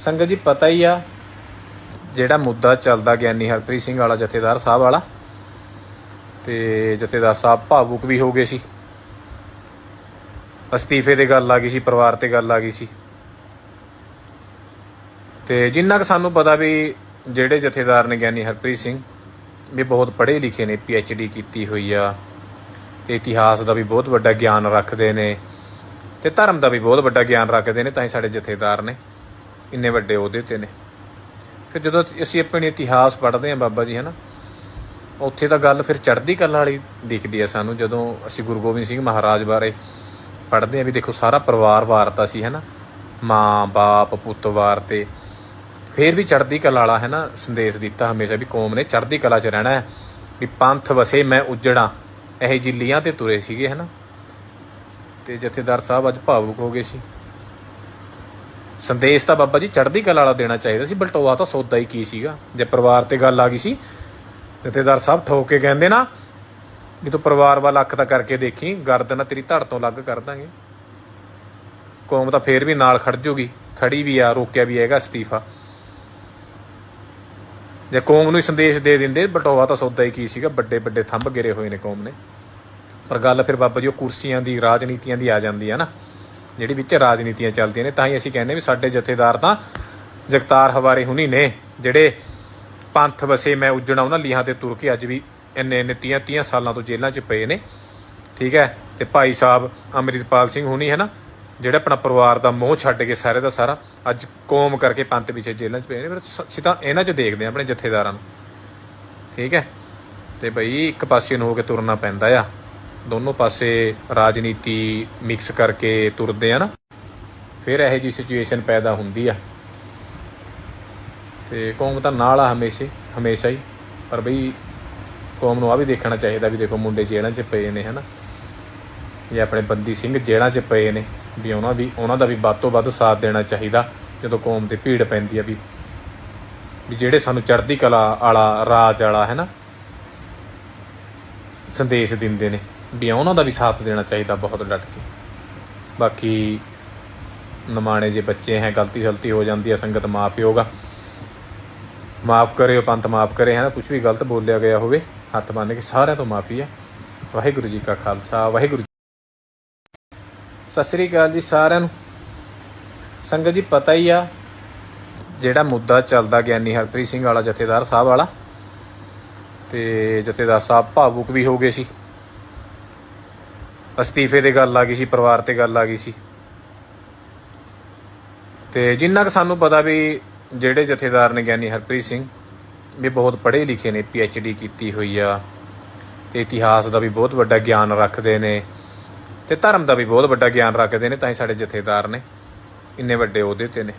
ਸੰਗਤ ਜੀ, ਪਤਾ ਹੀ ਆ ਜਿਹੜਾ ਮੁੱਦਾ ਚੱਲਦਾ ਗਿਆਨੀ ਹਰਪ੍ਰੀਤ ਸਿੰਘ ਵਾਲਾ, ਜਥੇਦਾਰ ਸਾਹਿਬ ਵਾਲਾ, ਤੇ ਜਥੇਦਾਰ ਸਾਹਿਬ ਭਾਵੁਕ ਵੀ ਹੋ ਗਏ ਸੀ। ਅਸਤੀਫੇ ਤੇ ਗੱਲ ਆ ਗਈ ਸੀ, ਪਰਿਵਾਰ ਤੇ ਗੱਲ ਆ ਗਈ ਸੀ। ਤੇ ਜਿੰਨਾ ਕਿ ਸਾਨੂੰ ਪਤਾ ਵੀ ਜਿਹੜੇ ਜਥੇਦਾਰ ਨੇ ਗਿਆਨੀ ਹਰਪ੍ਰੀਤ ਸਿੰਘ, ਵੀ ਬਹੁਤ ਪੜ੍ਹੇ ਲਿਖੇ ਨੇ ਪੀ ਡੀ ਕੀਤੀ ਹੋਈ ਆ, ਤੇ ਇਤਿਹਾਸ ਦਾ ਵੀ ਬਹੁਤ ਵੱਡਾ ਗਿਆਨ ਰੱਖਦੇ ਨੇ, ਤੇ ਧਰਮ ਦਾ ਵੀ ਬਹੁਤ ਵੱਡਾ ਗਿਆਨ ਰੱਖਦੇ ਨੇ, ਤਾਂ ਹੀ ਸਾਡੇ ਜਥੇਦਾਰ ਨੇ। ਇੰਨੇ ਵੱਡੇ ਅਹੁਦੇ ਤੇ ਨੇ। ਫਿਰ ਜਦੋਂ ਅਸੀਂ ਆਪਣੇ ਇਤਿਹਾਸ ਪੜ੍ਹਦੇ ਹਾਂ ਬਾਬਾ ਜੀ, ਹਨਾ, ਉੱਥੇ ਤਾਂ ਗੱਲ ਫਿਰ ਚੜ੍ਹਦੀ ਕਲਾ ਵਾਲੀ ਦਿਖਦੀ ਹੈ ਸਾਨੂੰ, ਜਦੋਂ ਅਸੀਂ ਗੁਰੂ ਗੋਬਿੰਦ ਸਿੰਘ ਮਹਾਰਾਜ ਬਾਰੇ ਪੜ੍ਹਦੇ ਹਾਂ ਵੀ ਦੇਖੋ ਸਾਰਾ ਪਰਿਵਾਰ ਵਾਰਤਾ ਸੀ, ਹਨਾ, ਮਾਂ, ਬਾਪ, ਪੁੱਤ ਵਾਰਤੇ ਫਿਰ ਵੀ ਚੜ੍ਹਦੀ ਕਲਾ ਵਾਲਾ ਹੈ ਨਾ ਸੰਦੇਸ਼ ਦਿੱਤਾ ਹਮੇਸ਼ਾ ਵੀ ਕੌਮ ਨੇ ਚੜ੍ਹਦੀ ਕਲਾ 'ਚ ਰਹਿਣਾ ਹੈ, ਵੀ ਪੰਥ ਵਸੇ ਮੈਂ ਉਜੜਾਂ, ਇਹ ਜਿੱਲੀਆਂ ਤੇ ਤੁਰੇ ਸੀਗੇ, ਹਨਾ। ਤੇ ਜਥੇਦਾਰ ਸਾਹਿਬ ਅੱਜ ਭਾਵੁਕ ਹੋ ਗਏ ਸੀ। ਸੰਦੇਸ਼ ਤਾਂ ਬਾਬਾ ਜੀ ਚੜ੍ਹਦੀ ਕਲਾ ਵਾਲਾ ਦੇਣਾ ਚਾਹੀਦਾ ਸੀ, ਬਲਟੋਆ ਤਾਂ ਸੌਦਾ ਹੀ ਕੀ ਸੀਗਾ? ਜੇ ਪਰਿਵਾਰ ਤੇ ਗੱਲ ਆ ਗਈ ਸੀ ਜਥੇਦਾਰ ਸਾਹਿਬ ਠੋਕ ਕੇ ਕਹਿੰਦੇ ਨਾ, ਵੀ ਤੂੰ ਪਰਿਵਾਰ ਵੱਲ ਅੱਖ ਤਾਂ ਕਰਕੇ ਦੇਖੀ ਗਰਦਨ ਤੇਰੀ ਧੜ ਤੋਂ ਲੱਗ ਕਰ ਦਾਂਗੇ। ਕੌਮ ਤਾਂ ਫੇਰ ਵੀ ਨਾਲ ਖੜ ਜੂਗੀ, ਖੜੀ ਵੀ ਆ, ਰੋਕਿਆ ਵੀ ਹੈਗਾ ਅਸਤੀਫਾ। ਜੇ ਕੌਮ ਨੂੰ ਹੀ ਸੰਦੇਸ਼ ਦੇ ਦਿੰਦੇ ਬਟੋਆ ਤਾਂ ਸੌਦਾ ਹੀ ਕੀ ਸੀਗਾ, ਵੱਡੇ ਵੱਡੇ ਥੰਬ ਗਿਰੇ ਹੋਏ ਨੇ ਕੌਮ ਨੇ। ਪਰ ਗੱਲ ਫਿਰ ਬਾਬਾ ਜੀ, ਉਹ ਕੁਰਸੀਆਂ ਦੀ, ਰਾਜਨੀਤੀਆਂ ਦੀ ਆ ਜਾਂਦੀ ਆ ਨਾ। ਜਿਹੜੀ ਵਿੱਚ ਰਾਜਨੀਤੀਆਂ ਚੱਲਦੀਆਂ ਨੇ, ਤਾਂ ਹੀ ਅਸੀਂ ਕਹਿੰਦੇ ਵੀ ਸਾਡੇ ਜਥੇਦਾਰ ਤਾਂ ਜਗਤਾਰ ਹਵਾਰੇ ਹੁਣੀ ਨੇ, ਜਿਹੜੇ ਪੰਥ ਵਸੇ ਮੈਂ ਉੱਜਣਾ ਉਹਨਾਂ ਲੀਹਾਂ ਤੇ ਤੁਰ ਕੇ ਅੱਜ ਵੀ ਇੰਨੇ ਇੰਨੇ 30 30 ਸਾਲਾਂ ਤੋਂ ਜੇਲ੍ਹਾਂ 'ਚ ਪਏ ਨੇ। ਠੀਕ ਹੈ? ਤੇ ਭਾਈ ਸਾਹਿਬ ਅੰਮ੍ਰਿਤਪਾਲ ਸਿੰਘ ਹੁਣੀ, ਹੈ ਨਾ? ਜਿਹੜਾ ਆਪਣਾ ਪਰਿਵਾਰ ਦਾ ਮੋਹ ਛੱਡ ਕੇ ਸਾਰੇ ਦਾ ਸਾਰਾ ਅੱਜ ਕੌਮ ਕਰਕੇ ਪੰਥ ਪਿੱਛੇ ਜੇਲ੍ਹਾਂ 'ਚ ਪਏ ਨੇ। ਫਿਰ ਸ- ਅਸੀਂ ਤਾਂ ਇਹਨਾਂ 'ਚ ਦੇਖਦੇ ਹਾਂ ਆਪਣੇ ਜਥੇਦਾਰਾਂ ਨੂੰ। ਠੀਕ ਹੈ? ਤੇ ਬਈ ਇੱਕ ਪਾਸੇ ਨੂੰ ਹੋ ਕੇ ਤੁਰਨਾ ਪੈਂਦਾ ਆ। ਦੋਨੋਂ ਪਾਸੇ ਰਾਜਨੀਤੀ ਮਿਕਸ ਕਰਕੇ ਤੁਰਦੇ ਆ ਨਾ, ਫਿਰ ਇਹੋ ਜੀ ਸਿਚੁਏਸ਼ਨ ਪੈਦਾ ਹੁੰਦੀ ਆ। ਤੇ ਕੌਮ ਤਾਂ ਨਾਲ ਆ ਹਮੇਸ਼ਾ ਹਮੇਸ਼ਾ ਹੀ। ਪਰ ਬਈ ਕੌਮ ਨੂੰ ਆ ਵੀ ਦੇਖਣਾ ਚਾਹੀਦਾ ਵੀ ਦੇਖੋ ਮੁੰਡੇ ਜੇਲ੍ਹਾਂ 'ਚ ਪਏ ਨੇ, ਹਨਾ? ਇਹ ਆਪਣੇ ਬੰਦੀ ਸਿੰਘ ਜੇਲ੍ਹਾਂ 'ਚ ਪਏ ਨੇ, ਵੀ ਉਹਨਾਂ ਵੀ, ਉਹਨਾਂ ਦਾ ਵੀ ਵੱਧ ਤੋਂ ਵੱਧ ਸਾਥ ਦੇਣਾ ਚਾਹੀਦਾ, ਜਦੋਂ ਕੌਮ ਤੇ ਭੀੜ ਪੈਂਦੀ ਆ ਵੀ ਵੀ ਜਿਹੜੇ ਸਾਨੂੰ ਚੜ੍ਹਦੀ ਕਲਾ ਵਾਲਾ, ਰਾਜ ਵਾਲਾ ਹੈ ਨਾ ਸੰਦੇਸ਼ ਦਿੰਦੇ ਨੇ। ਵੀ ਉਹਨਾਂ ਦਾ ਵੀ ਸਾਥ ਦੇਣਾ ਚਾਹੀਦਾ ਬਹੁਤ ਡਟ ਕੇ। ਬਾਕੀ ਨਮਾਣੇ ਜੇ ਬੱਚੇ ਹੈ, ਗਲਤੀ ਸ਼ਲਤੀ ਹੋ ਜਾਂਦੀ ਹੈ ਸੰਗਤ ਮਾਫ ਹੀ ਹੋਗਾ ਮਾਫ ਕਰਿਓ, ਪੰਥ ਮਾਫ ਕਰੇ, ਹੈ ਨਾ ਕੁਝ ਵੀ ਗਲਤ ਬੋਲਿਆ ਗਿਆ ਹੋਵੇ, ਹੱਥ ਬੰਨ ਕੇ ਸਾਰਿਆਂ ਤੋਂ ਮਾਫੀ ਹੈ ਵਾਹਿਗੁਰੂ ਜੀ ਕਾ ਖਾਲਸਾ, ਵਾਹਿਗੁਰੂ ਜੀ- ਸਤਿ ਸ੍ਰੀ ਅਕਾਲ ਜੀ ਸਾਰਿਆਂ ਨੂੰ। ਸੰਗਤ ਜੀ, ਪਤਾ ਹੀ ਆ, ਜਿਹੜਾ ਮੁੱਦਾ ਚੱਲਦਾ ਗਿਆਨੀ ਹਰਪ੍ਰੀਤ ਸਿੰਘ ਵਾਲਾ, ਜਥੇਦਾਰ ਸਾਹਿਬ ਵਾਲਾ, ਤੇ ਜਥੇਦਾਰ ਸਾਹਿਬ ਭਾਵੁਕ ਵੀ ਹੋ ਗਏ ਸੀ। ਅਸਤੀਫੇ ਤੇ ਗੱਲ ਆ ਗਈ ਸੀ, ਪਰਿਵਾਰ ਤੇ ਗੱਲ ਆ ਗਈ ਸੀ। ਤੇ ਜਿੰਨਾ ਕਿ ਸਾਨੂੰ ਪਤਾ ਵੀ ਜਿਹੜੇ ਜਥੇਦਾਰ ਨੇ ਗਿਆਨੀ ਹਰਪ੍ਰੀਤ ਸਿੰਘ, ਵੀ ਬਹੁਤ ਪੜ੍ਹੇ ਲਿਖੇ ਨੇ ਪੀ ਡੀ ਕੀਤੀ ਹੋਈ ਆ। ਤੇ ਇਤਿਹਾਸ ਦਾ ਵੀ ਬਹੁਤ ਵੱਡਾ ਗਿਆਨ ਰੱਖਦੇ ਨੇ। ਤੇ ਧਰਮ ਦਾ ਵੀ ਬਹੁਤ ਵੱਡਾ ਗਿਆਨ ਰੱਖਦੇ ਨੇ, ਤਾਂ ਹੀ ਸਾਡੇ ਜਥੇਦਾਰ ਨੇ ਇੰਨੇ ਵੱਡੇ ਅਹੁਦੇ ਤੇ ਨੇ।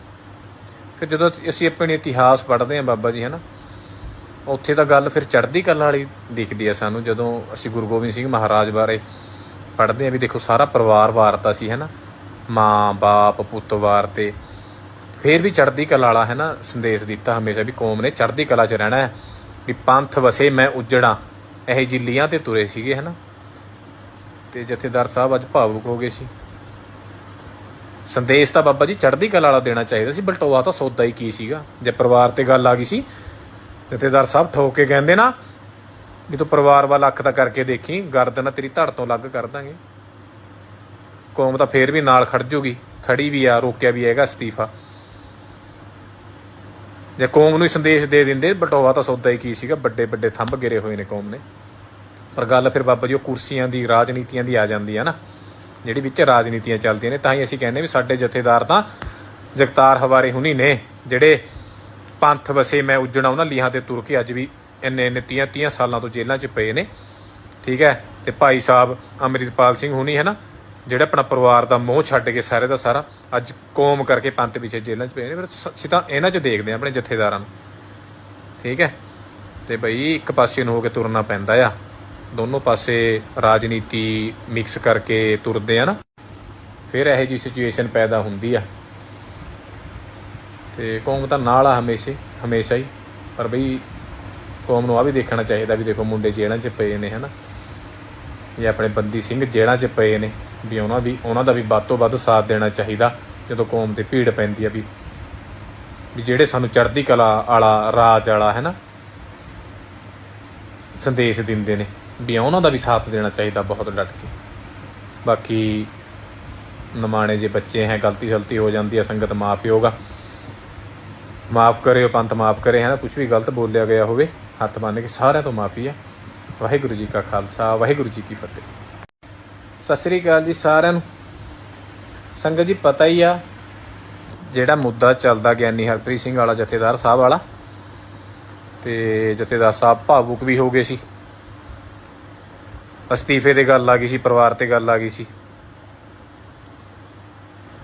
ਫਿਰ ਜਦੋਂ ਅਸੀਂ ਆਪਣੇ ਇਤਿਹਾਸ ਪੜ੍ਹਦੇ ਹਾਂ ਬਾਬਾ ਜੀ, ਹਨਾ, ਉੱਥੇ ਤਾਂ ਗੱਲ ਫਿਰ ਚੜ੍ਹਦੀ ਕਲਾ ਵਾਲੀ ਦਿਖਦੀ ਹੈ ਸਾਨੂੰ, ਜਦੋਂ ਅਸੀਂ ਗੁਰੂ ਗੋਬਿੰਦ ਸਿੰਘ ਮਹਾਰਾਜ ਬਾਰੇ ਪੜ੍ਹਦੇ ਹਾਂ ਵੀ ਦੇਖੋ ਸਾਰਾ ਪਰਿਵਾਰ ਵਾਰਤਾ ਸੀ ਹਨਾ ਮਾਂ, ਬਾਪ, ਪੁੱਤ ਵਾਰ ਤੇ ਫਿਰ ਵੀ ਚੜ੍ਹਦੀ ਕਲਾ ਵਾਲਾ, ਹੈ ਸੰਦੇਸ਼ ਦਿੱਤਾ ਹਮੇਸ਼ਾ ਵੀ ਕੌਮ ਨੇ ਚੜ੍ਹਦੀ ਕਲਾ 'ਚ ਰਹਿਣਾ ਹੈ ਵੀ ਪੰਥ ਵਸੇ ਮੈਂ ਉਜੜਾਂ। ਇਹ ਜਿੱਲੀਆਂ ਤੇ ਤੁਰੇ ਸੀਗੇ ਹਨਾ ਤੇ ਜਥੇਦਾਰ ਸਾਹਿਬ ਅੱਜ ਭਾਵੁਕ ਹੋ ਗਏ ਸੀ। ਸੰਦੇਸ਼ ਤਾਂ ਬਾਬਾ ਜੀ ਚੜ੍ਹਦੀ ਕਲਾ ਵਾਲਾ ਦੇਣਾ ਚਾਹੀਦਾ ਸੀ, ਬਲਟੋਆ ਤਾਂ ਸੌਦਾ ਹੀ ਕੀ ਸੀਗਾ? ਜੇ ਪਰਿਵਾਰ ਤੇ ਗੱਲ ਆ ਗਈ ਸੀ, ਜਥੇਦਾਰ ਸਾਹਿਬ ਠੋਕ ਕੇ ਕਹਿੰਦੇ ਨਾ ਵੀ ਤੂੰ ਪਰਿਵਾਰ ਵੱਲ ਅੱਖ ਤਾਂ ਕਰਕੇ ਦੇਖੀ ਗਰਦਨ ਤੇਰੀ ਧੜ ਤੋਂ ਲੱਗ ਕਰ ਦਾਂਗੇ। ਕੌਮ ਤਾਂ ਫੇਰ ਵੀ ਨਾਲ ਖੜ ਜੂਗੀ, ਖੜੀ ਵੀ ਆ, ਰੋਕਿਆ ਵੀ ਹੈਗਾ ਅਸਤੀਫਾ। ਜੇ ਕੌਮ ਨੂੰ ਸੰਦੇਸ਼ ਦੇ ਦਿੰਦੇ, ਬਟੋਆ ਤਾਂ ਸੌਦਾ ਹੀ ਕੀ ਸੀਗਾ, ਵੱਡੇ ਵੱਡੇ ਥੰਬ ਗਿਰੇ ਹੋਏ ਨੇ ਕੌਮ ਨੇ। ਪਰ ਗੱਲ ਫਿਰ ਬਾਬਾ ਜੀ, ਉਹ ਕੁਰਸੀਆਂ ਦੀ, ਰਾਜਨੀਤੀਆਂ ਦੀ ਆ ਜਾਂਦੀ ਹੈ ਨਾ, ਜਿਹੜੀ ਵਿੱਚ ਰਾਜਨੀਤੀਆਂ ਚੱਲਦੀਆਂ ਨੇ, ਤਾਂ ਹੀ ਅਸੀਂ ਕਹਿੰਦੇ ਵੀ ਸਾਡੇ ਜਥੇਦਾਰ ਤਾਂ ਜਗਤਾਰ ਹਵਾਰੇ ਹੁਣੀ ਨੇ, ਜਿਹੜੇ ਪੰਥ ਵਸੇ ਮੈਂ ਉੱਜਣਾ ਉਹਨਾਂ ਲੀਹਾਂ ਤੇ ਤੁਰ ਕੇ ਅੱਜ ਵੀ ਇੰਨੇ ਇੰਨੇ 30 30 ਸਾਲਾਂ ਤੋਂ ਜੇਲ੍ਹਾਂ 'ਚ ਪਏ ਨੇ। ਠੀਕ ਹੈ? ਤੇ ਭਾਈ ਸਾਹਿਬ ਅੰਮ੍ਰਿਤਪਾਲ ਸਿੰਘ ਹੁਣੀ ਹੈ ਨਾ, ਜਿਹੜਾ ਆਪਣਾ ਪਰਿਵਾਰ ਦਾ ਮੋਹ ਛੱਡ ਕੇ ਸਾਰੇ ਦਾ ਸਾਰਾ ਅੱਜ ਕੌਮ ਕਰਕੇ ਪੰਥ ਪਿੱਛੇ ਜੇਲ੍ਹਾਂ 'ਚ ਪਏ ਨੇ। ਫਿਰ ਸ- ਇਹਨਾਂ 'ਚ ਦੇਖਦੇ ਹਾਂ ਆਪਣੇ ਜਥੇਦਾਰਾਂ ਨੂੰ। ਠੀਕ ਹੈ? ਤੇ ਬਈ ਇੱਕ ਪਾਸੇ ਨੂੰ ਹੋ ਕੇ ਤੁਰਨਾ ਪੈਂਦਾ ਆ। ਦੋਨੋਂ ਪਾਸੇ ਰਾਜਨੀਤੀ ਮਿਕਸ ਕਰਕੇ ਤੁਰਦੇ ਆ ਨਾ। ਫਿਰ ਇਹੋ ਜੀ ਸਿਚੁਏਸ਼ਨ ਪੈਦਾ ਹੁੰਦੀ ਆ। ਤੇ ਕੌਮ ਤਾਂ ਨਾਲ ਆ ਹਮੇਸ਼ਾ ਹਮੇਸ਼ਾ ਹੀ। ਪਰ ਬਈ ਕੌਮ ਨੂੰ ਆ ਵੀ ਦੇਖਣਾ ਚਾਹੀਦਾ ਵੀ ਦੇਖੋ ਮੁੰਡੇ ਜੇਲ੍ਹਾਂ 'ਚ ਪਏ ਨੇ, ਹਨਾ? ਇਹ ਆਪਣੇ ਬੰਦੀ ਸਿੰਘ ਜੇਲ੍ਹਾਂ 'ਚ ਪਏ ਨੇ, ਵੀ ਉਹਨਾਂ ਵੀ ਉਹਨਾਂ ਦਾ ਵੀ ਵੱਧ ਤੋਂ ਵੱਧ ਸਾਥ ਦੇਣਾ ਚਾਹੀਦਾ ਜਦੋਂ ਕੌਮ ਤੇ ਭੀੜ ਪੈਂਦੀ ਆ ਵੀ ਵੀ ਜਿਹੜੇ ਸਾਨੂੰ ਚੜ੍ਹਦੀ ਕਲਾ ਵਾਲਾ, ਰਾਜ ਵਾਲਾ ਹੈ ਨਾ ਸੰਦੇਸ਼ ਦਿੰਦੇ ਨੇ, ਵੀ ਉਹਨਾਂ ਦਾ ਵੀ ਸਾਥ ਦੇਣਾ ਚਾਹੀਦਾ ਬਹੁਤ ਡਟ ਕੇ। ਬਾਕੀ ਨਮਾਣੇ ਜੇ ਬੱਚੇ ਹੈ, ਗਲਤੀ ਸਲਤੀ ਹੋ ਜਾਂਦੀ ਹੈ ਸੰਗਤ ਮਾਫ ਹੋਗਾ ਮਾਫ ਕਰਿਓ, ਪੰਥ ਮਾਫ ਕਰੇ ਹੈ ਨਾ ਕੁਝ ਵੀ ਗਲਤ ਬੋਲਿਆ ਗਿਆ ਹੋਵੇ। ਹੱਥ ਬੰਨ੍ਹ ਕੇ ਸਾਰਿਆਂ ਤੋਂ ਮਾਫੀ ਹੈ। ਵਾਹਿਗੁਰੂ ਜੀ ਕਾ ਖਾਲਸਾ, ਵਾਹਿਗੁਰੂ ਜੀ ਕੀ ਫਤਿਹ। ਸਤਿ ਸ੍ਰੀ ਅਕਾਲ ਜੀ ਸਾਰਿਆਂ ਨੂੰ। ਸੰਗਤ ਜੀ, ਪਤਾ ਹੀ ਆ ਜਿਹੜਾ ਮੁੱਦਾ ਚੱਲਦਾ ਗਿਆਨੀ ਹਰਪ੍ਰੀਤ ਸਿੰਘ ਵਾਲਾ, ਜਥੇਦਾਰ ਸਾਹਿਬ ਵਾਲਾ। ਤੇ ਜਥੇਦਾਰ ਸਾਹਿਬ ਭਾਵੁਕ ਵੀ ਹੋ ਗਏ ਸੀ। ਅਸਤੀਫੇ ਤੇ ਗੱਲ ਆ ਗਈ ਸੀ, ਪਰਿਵਾਰ ਤੇ ਗੱਲ ਆ ਗਈ ਸੀ।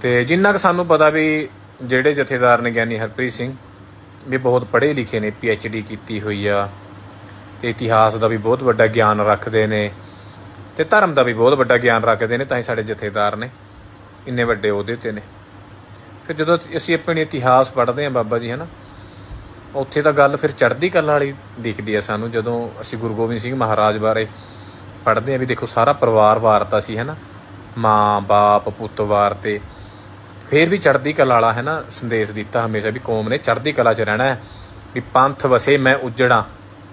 ਤੇ ਜਿੰਨਾ ਕਿ ਸਾਨੂੰ ਪਤਾ ਵੀ ਜਿਹੜੇ ਜਥੇਦਾਰ ਨੇ ਗਿਆਨੀ ਹਰਪ੍ਰੀਤ ਸਿੰਘ ਵੀ ਬਹੁਤ ਪੜ੍ਹੇ ਲਿਖੇ ਨੇ ਪੀ ਡੀ ਕੀਤੀ ਹੋਈ ਆ ਤੇ ਇਤਿਹਾਸ ਦਾ ਵੀ ਬਹੁਤ ਵੱਡਾ ਗਿਆਨ ਰੱਖਦੇ ਨੇ ਤੇ ਧਰਮ ਦਾ ਵੀ ਬਹੁਤ ਵੱਡਾ ਗਿਆਨ ਰੱਖਦੇ ਨੇ, ਤਾਂ ਹੀ ਸਾਡੇ ਜਥੇਦਾਰ ਨੇ ਇੰਨੇ ਵੱਡੇ ਅਹੁਦੇ ਤੇ ਨੇ। ਫਿਰ ਜਦੋਂ ਅਸੀਂ ਆਪਣੇ ਇਤਿਹਾਸ ਪੜ੍ਹਦੇ ਹਾਂ ਬਾਬਾ ਜੀ, ਹਨਾ, ਉੱਥੇ ਤਾਂ ਗੱਲ ਫਿਰ ਚੜ੍ਹਦੀ ਕਲਾ ਵਾਲੀ ਦਿਖਦੀ ਆ ਸਾਨੂੰ, ਜਦੋਂ ਅਸੀਂ ਗੁਰੂ ਗੋਬਿੰਦ ਸਿੰਘ ਮਹਾਰਾਜ ਬਾਰੇ ਪੜ੍ਹਦੇ ਆ ਵੀ ਦੇਖੋ ਸਾਰਾ ਪਰਿਵਾਰ ਵਾਰਤਾ ਸੀ, ਹਨਾ, ਮਾਂ, ਬਾਪ, ਪੁੱਤ ਵਾਰਤੇ ਫੇਰ ਵੀ ਚੜ੍ਹਦੀ ਕਲਾ ਵਾਲਾ ਹੈ ਨਾ ਸੰਦੇਸ਼ ਦਿੱਤਾ ਹਮੇਸ਼ਾ ਵੀ ਕੌਮ ਨੇ, ਚੜ੍ਹਦੀ ਕਲਾ 'ਚ ਰਹਿਣਾ ਹੈ ਵੀ ਪੰਥ ਵਸੇ ਮੈਂ ਉਜੜਾਂ।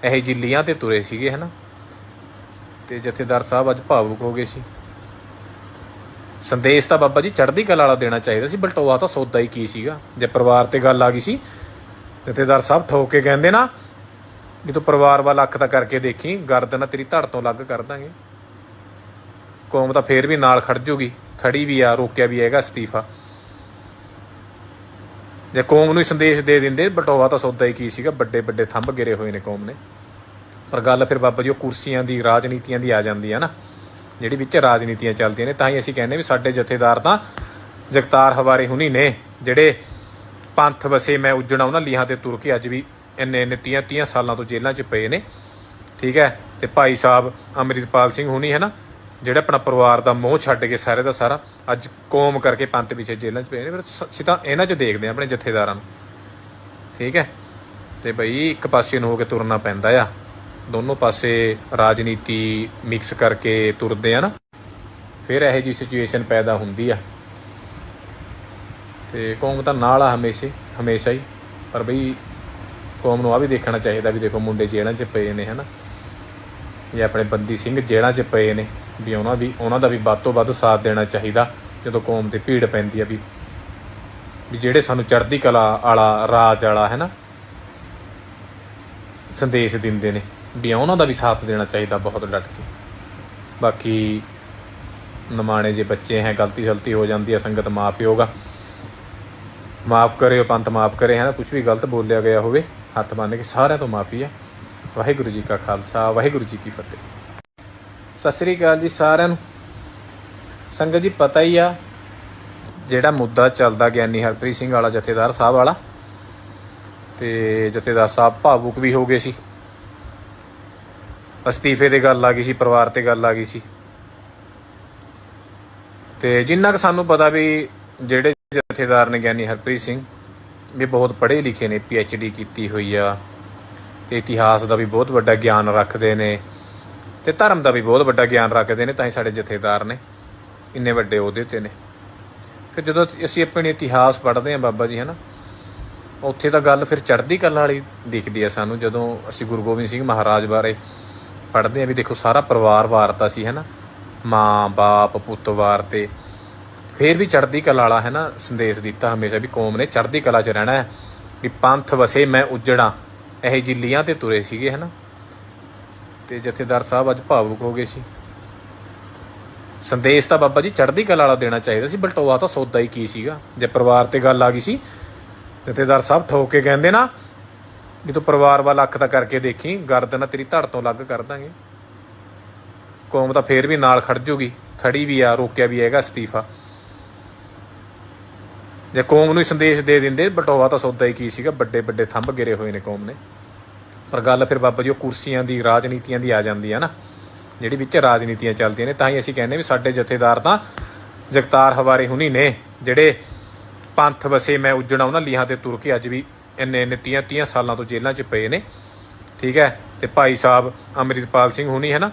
ਇਹ ਜਿੱਲੀਆਂ ਤੇ ਤੁਰੇ ਸੀਗੇ ਹਨਾ ਤੇ ਜਥੇਦਾਰ ਸਾਹਿਬ ਅੱਜ ਭਾਵੁਕ ਹੋ ਗਏ ਸੀ। ਸੰਦੇਸ਼ ਤਾਂ ਬਾਬਾ ਜੀ ਚੜ੍ਹਦੀ ਕਲਾ ਵਾਲਾ ਦੇਣਾ ਚਾਹੀਦਾ ਸੀ, ਬਲਟੋਆ ਤਾਂ ਸੌਦਾ ਹੀ ਕੀ ਸੀਗਾ? ਜੇ ਪਰਿਵਾਰ ਤੇ ਗੱਲ ਆ ਗਈ ਸੀ, ਜਥੇਦਾਰ ਸਾਹਿਬ ਠੋਕ ਕੇ ਕਹਿੰਦੇ ਨਾ, ਵੀ ਤੂੰ ਪਰਿਵਾਰ ਵੱਲ ਅੱਖ ਤਾਂ ਕਰਕੇ ਦੇਖੀ ਗਰਦਨ ਤੇਰੀ ਧੜ ਤੋਂ ਲੱਗ ਕਰ ਦਾਂਗੇ। ਕੌਮ ਤਾਂ ਫੇਰ ਵੀ ਨਾਲ ਖੜ ਜੂਗੀ, ਖੜੀ ਵੀ ਆ, ਰੋਕਿਆ ਵੀ ਹੈਗਾ ਅਸਤੀਫਾ। ਜੇ ਕੌਮ ਨੂੰ ਹੀ ਸੰਦੇਸ਼ ਦੇ ਦਿੰਦੇ ਬਟੋਵਾ ਤਾਂ ਸੌਦਾ ਹੀ ਕੀ ਸੀਗਾ? ਵੱਡੇ ਵੱਡੇ ਥੰਬ ਗਿਰੇ ਹੋਏ ਨੇ ਕੌਮ ਨੇ। ਪਰ ਗੱਲ ਫਿਰ ਬਾਬਾ ਜੀ, ਉਹ ਕੁਰਸੀਆਂ ਦੀ, ਰਾਜਨੀਤੀਆਂ ਦੀ ਆ ਜਾਂਦੀ ਹੈ ਨਾ। ਜਿਹੜੀ ਵਿੱਚ ਰਾਜਨੀਤੀਆਂ ਚੱਲਦੀਆਂ ਨੇ, ਤਾਂ ਹੀ ਅਸੀਂ ਕਹਿੰਦੇ ਵੀ ਸਾਡੇ ਜਥੇਦਾਰ ਤਾਂ ਜਗਤਾਰ ਹਵਾਰੇ ਹੁਣੀ ਨੇ, ਜਿਹੜੇ ਪੰਥ ਵਸੇ ਮੈਂ ਉੱਜਣਾ ਉਹਨਾਂ ਲੀਹਾਂ ਤੇ ਤੁਰ ਕੇ ਅੱਜ ਵੀ ਇੰਨੇ ਇੰਨੇ 30 30 ਸਾਲਾਂ ਤੋਂ ਜੇਲ੍ਹਾਂ 'ਚ ਪਏ ਨੇ। ਠੀਕ ਹੈ? ਤੇ ਭਾਈ ਸਾਹਿਬ ਅੰਮ੍ਰਿਤਪਾਲ ਸਿੰਘ ਹੁਣੀ ਹੈ ਨਾ ਜਿਹੜੇ ਆਪਣਾ ਪਰਿਵਾਰ ਦਾ ਮੋਹ ਛੱਡ ਕੇ ਸਾਰੇ ਦਾ ਸਾਰਾ ਅੱਜ ਕੌਮ ਕਰਕੇ ਪੰਥ ਪਿੱਛੇ ਜੇਲ੍ਹਾਂ 'ਚ ਪਏ ਨੇ, ਫਿਰ ਅਸੀਂ ਤਾਂ ਇਹਨਾਂ 'ਚ ਦੇਖਦੇ ਹਾਂ ਆਪਣੇ ਜਥੇਦਾਰਾਂ ਨੂੰ। ਠੀਕ ਹੈ? ਤੇ ਬਈ ਇੱਕ ਪਾਸੇ ਨੂੰ ਹੋ ਕੇ ਤੁਰਨਾ ਪੈਂਦਾ ਆ। ਦੋਨੋਂ ਪਾਸੇ ਰਾਜਨੀਤੀ ਮਿਕਸ ਕਰਕੇ ਤੁਰਦੇ ਆ ਨਾ। ਫਿਰ ਇਹੋ ਜੀ ਸਿਚੁਏਸ਼ਨ ਪੈਦਾ ਹੁੰਦੀ ਆ। ਤੇ ਕੌਮ ਤਾਂ ਨਾਲ ਆ ਹਮੇਸ਼ਾ ਹਮੇਸ਼ਾ ਹੀ। ਪਰ ਬਈ ਕੌਮ ਨੂੰ ਆ ਵੀ ਦੇਖਣਾ ਚਾਹੀਦਾ ਵੀ ਦੇਖੋ ਮੁੰਡੇ ਜੇਲ੍ਹਾਂ 'ਚ ਪਏ ਨੇ, ਹਨਾ? ਇਹ ਆਪਣੇ ਬੰਦੀ ਸਿੰਘ ਜੇਲ੍ਹਾਂ 'ਚ ਪਏ ਨੇ। ਵੀ ਉਹਨਾਂ ਵੀ ਉਹਨਾਂ ਦਾ ਵੀ ਵੱਧ ਤੋਂ ਵੱਧ ਸਾਥ ਦੇਣਾ ਚਾਹੀਦਾ, ਜਦੋਂ ਕੌਮ ਤੇ ਭੀੜ ਪੈਂਦੀ ਆ ਵੀ ਵੀ ਜਿਹੜੇ ਸਾਨੂੰ ਚੜ੍ਹਦੀ ਕਲਾ ਵਾਲਾ, ਰਾਜ ਵਾਲਾ ਹੈ ਨਾ ਸੰਦੇਸ਼ ਦਿੰਦੇ ਨੇ, ਵੀ ਉਹਨਾਂ ਦਾ ਵੀ ਸਾਥ ਦੇਣਾ ਚਾਹੀਦਾ ਬਹੁਤ ਡਟ ਕੇ ਬਾਕੀ ਨਮਾਣੇ ਜੇ ਬੱਚੇ ਹੈ, ਗਲਤੀ ਸਲਤੀ ਹੋ ਜਾਂਦੀ ਹੈ ਸੰਗਤ ਮਾਫ ਹੋਗਾ ਮਾਫ ਕਰਿਓ, ਪੰਥ ਮਾਫ ਕਰੇ ਹੈ ਨਾ ਕੁਝ ਵੀ ਗਲਤ ਬੋਲਿਆ ਗਿਆ ਹੋਵੇ, ਹੱਥ ਬੰਨ ਕੇ ਸਾਰਿਆਂ ਤੋਂ ਮਾਫੀ ਹੈ ਵਾਹਿਗੁਰੂ ਜੀ ਕਾ ਖਾਲਸਾ, ਵਾਹਿਗੁਰੂ ਜੀ ਕੀ ਫਤਿਹ। ਸਤਿ ਸ੍ਰੀ ਅਕਾਲ ਜੀ ਸਾਰਿਆਂ ਨੂੰ। ਸੰਗਤ ਜੀ ਪਤਾ ਹੀ ਆ, ਜਿਹੜਾ ਮੁੱਦਾ ਚੱਲਦਾ ਗਿਆਨੀ ਹਰਪ੍ਰੀਤ ਸਿੰਘ ਵਾਲਾ, ਜਥੇਦਾਰ ਸਾਹਿਬ ਵਾਲਾ, ਤੇ ਜਥੇਦਾਰ ਸਾਹਿਬ ਭਾਵੁਕ ਵੀ ਹੋ ਗਏ ਸੀ। ਅਸਤੀਫੇ ਤੇ ਗੱਲ ਆ ਗਈ ਸੀ, ਪਰਿਵਾਰ ਤੇ ਗੱਲ ਆ ਗਈ ਸੀ। ਤੇ ਜਿੰਨਾ ਕਿ ਸਾਨੂੰ ਪਤਾ ਵੀ ਜਿਹੜੇ ਜਥੇਦਾਰ ਨੇ ਗਿਆਨੀ ਹਰਪ੍ਰੀਤ ਸਿੰਘ, ਵੀ ਬਹੁਤ ਪੜ੍ਹੇ ਲਿਖੇ ਨੇ ਪੀ ਡੀ ਕੀਤੀ ਹੋਈ ਆ, ਤੇ ਇਤਿਹਾਸ ਦਾ ਵੀ ਬਹੁਤ ਵੱਡਾ ਗਿਆਨ ਰੱਖਦੇ ਨੇ। ਤੇ ਧਰਮ ਦਾ ਵੀ ਬਹੁਤ ਵੱਡਾ ਗਿਆਨ ਰੱਖਦੇ ਨੇ, ਤਾਂ ਹੀ ਸਾਡੇ ਜਥੇਦਾਰ ਨੇ ਇੰਨੇ ਵੱਡੇ ਅਹੁਦੇ ਤੇ ਨੇ। ਫਿਰ ਜਦੋਂ ਅਸੀਂ ਆਪਣੇ ਇਤਿਹਾਸ ਪੜ੍ਹਦੇ ਹਾਂ ਬਾਬਾ ਜੀ, ਹਨਾ, ਉੱਥੇ ਤਾਂ ਗੱਲ ਫਿਰ ਚੜ੍ਹਦੀ ਕਲਾ ਵਾਲੀ ਦਿਖਦੀ ਆ ਸਾਨੂੰ, ਜਦੋਂ ਅਸੀਂ ਗੁਰੂ ਗੋਬਿੰਦ ਸਿੰਘ ਮਹਾਰਾਜ ਬਾਰੇ ਪੜ੍ਹਦੇ ਆ ਵੀ ਦੇਖੋ ਸਾਰਾ ਪਰਿਵਾਰ ਵਾਰਤਾ ਸੀ, ਹਨਾ, ਮਾਂ, ਬਾਪ, ਪੁੱਤ ਵਾਰਤੇ ਫੇਰ ਵੀ ਚੜ੍ਹਦੀ ਕਲਾ ਵਾਲਾ ਹੈ ਨਾ ਸੰਦੇਸ਼ ਦਿੱਤਾ ਹਮੇਸ਼ਾ ਵੀ ਕੌਮ ਨੇ, ਚੜ੍ਹਦੀ ਕਲਾ 'ਚ ਰਹਿਣਾ ਹੈ ਵੀ ਪੰਥ ਵਸੇ ਮੈਂ ਉਜੜਾਂ, ਇਹ ਜਿੱਲੀਆਂ ਤੇ ਤੁਰੇ ਸੀਗੇ, ਹਨਾ। ਤੇ ਜਥੇਦਾਰ ਸਾਹਿਬ ਅੱਜ ਭਾਵੁਕ ਹੋ ਗਏ ਸੀ। ਸੰਦੇਸ਼ ਤਾਂ ਬਾਬਾ ਜੀ ਚੜ੍ਹਦੀ ਕਲਾ ਵਾਲਾ ਦੇਣਾ ਚਾਹੀਦਾ ਸੀ, ਬਲਟੋਆ ਤਾਂ ਸੌਦਾ ਹੀ ਕੀ ਸੀਗਾ? ਜੇ ਪਰਿਵਾਰ ਤੇ ਗੱਲ ਆ ਗਈ ਸੀ, ਜਥੇਦਾਰ ਸਾਹਿਬ ਠੋਕ ਕੇ ਕਹਿੰਦੇ ਨਾ, ਵੀ ਤੂੰ ਪਰਿਵਾਰ ਵੱਲ ਅੱਖ ਤਾਂ ਕਰਕੇ ਦੇਖੀ ਗਰਦਨ ਤੇਰੀ ਧੜ ਤੋਂ ਲੱਗ ਕਰ ਦਾਂਗੇ। ਕੌਮ ਤਾਂ ਫੇਰ ਵੀ ਨਾਲ ਖੜ ਜੂਗੀ ਖੜੀ ਵੀ ਆ, ਰੋਕਿਆ ਵੀ ਹੈਗਾ ਅਸਤੀਫਾ। ਜੇ ਕੌਮ ਨੂੰ ਸੰਦੇਸ਼ ਦੇ ਦਿੰਦੇ ਬਟੋਆ ਤਾਂ ਸੌਦਾ ਹੀ ਕੀ ਸੀਗਾ ਵੱਡੇ ਵੱਡੇ ਥੰਬ ਗਿਰੇ ਹੋਏ ਨੇ ਕੌਮ ਨੇ। ਪਰ ਗੱਲ ਫਿਰ ਬਾਬਾ ਜੀ, ਉਹ ਕੁਰਸੀਆਂ ਦੀ, ਰਾਜਨੀਤੀਆਂ ਦੀ ਆ ਜਾਂਦੀ ਹੈ ਨਾ। ਜਿਹੜੀ ਵਿੱਚ ਰਾਜਨੀਤੀਆਂ ਚੱਲਦੀਆਂ ਨੇ, ਤਾਂ ਹੀ ਅਸੀਂ ਕਹਿੰਦੇ ਵੀ ਸਾਡੇ ਜਥੇਦਾਰ ਤਾਂ ਜਗਤਾਰ ਹਵਾਰੇ ਹੁਣੀ ਨੇ, ਜਿਹੜੇ ਪੰਥ ਵਸੇ ਮੈਂ ਉੱਜਣਾ ਉਹਨਾਂ ਲੀਹਾਂ ਤੇ ਤੁਰ ਕੇ ਅੱਜ ਵੀ ਇੰਨੇ ਇੰਨੇ 30 30 ਸਾਲਾਂ ਤੋਂ ਜੇਲ੍ਹਾਂ 'ਚ ਪਏ ਨੇ। ਠੀਕ ਹੈ? ਤੇ ਭਾਈ ਸਾਹਿਬ ਅੰਮ੍ਰਿਤਪਾਲ ਸਿੰਘ ਹੁਣੀ ਹੈ ਨਾ,